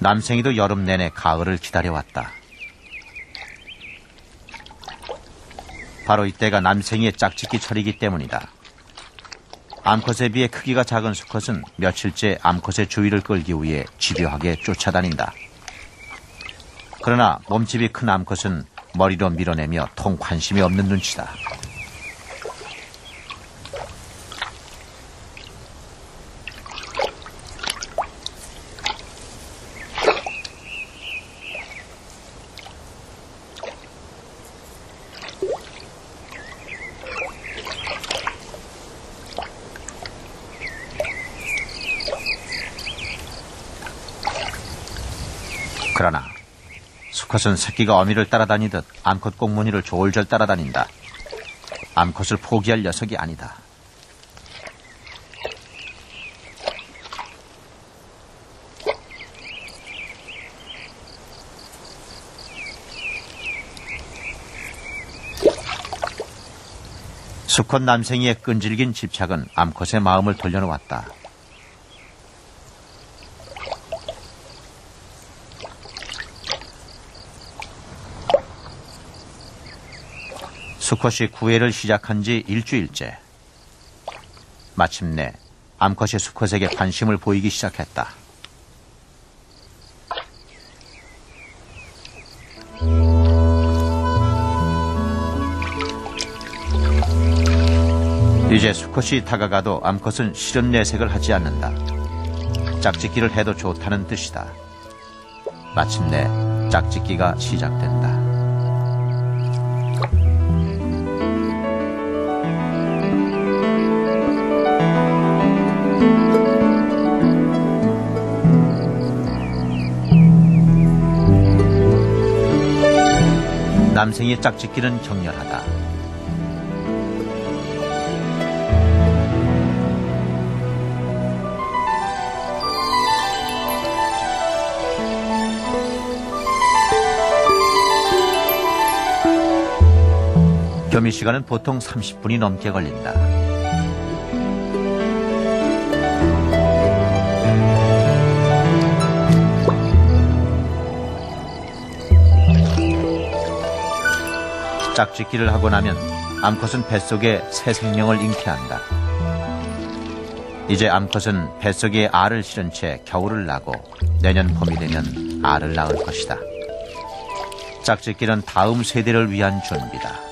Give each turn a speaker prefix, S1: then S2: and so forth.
S1: 남생이도 여름 내내 가을을 기다려왔다. 바로 이때가 남생이의 짝짓기 철이기 때문이다. 암컷에 비해 크기가 작은 수컷은 며칠째 암컷의 주의를 끌기 위해 집요하게 쫓아다닌다. 그러나 몸집이 큰 암컷은 머리로 밀어내며 통 관심이 없는 눈치다. 그러나 수컷은 새끼가 어미를 따라다니듯 암컷 꽁무니를 졸졸 따라다닌다. 암컷을 포기할 녀석이 아니다. 수컷 남생이의 끈질긴 집착은 암컷의 마음을 돌려놓았다. 수컷이 구애를 시작한 지 일주일째. 마침내 암컷이 수컷에게 관심을 보이기 시작했다. 이제 수컷이 다가가도 암컷은 싫은 내색을 하지 않는다. 짝짓기를 해도 좋다는 뜻이다. 마침내 짝짓기가 시작된다. 남생의 짝짓기는 격렬하다. 겸이 시간은 보통 30분이 넘게 걸린다. 짝짓기를 하고 나면 암컷은 뱃속에 새 생명을 잉태한다. 이제 암컷은 뱃속에 알을 실은 채 겨울을 나고 내년 봄이 되면 알을 낳을 것이다. 짝짓기는 다음 세대를 위한 준비다.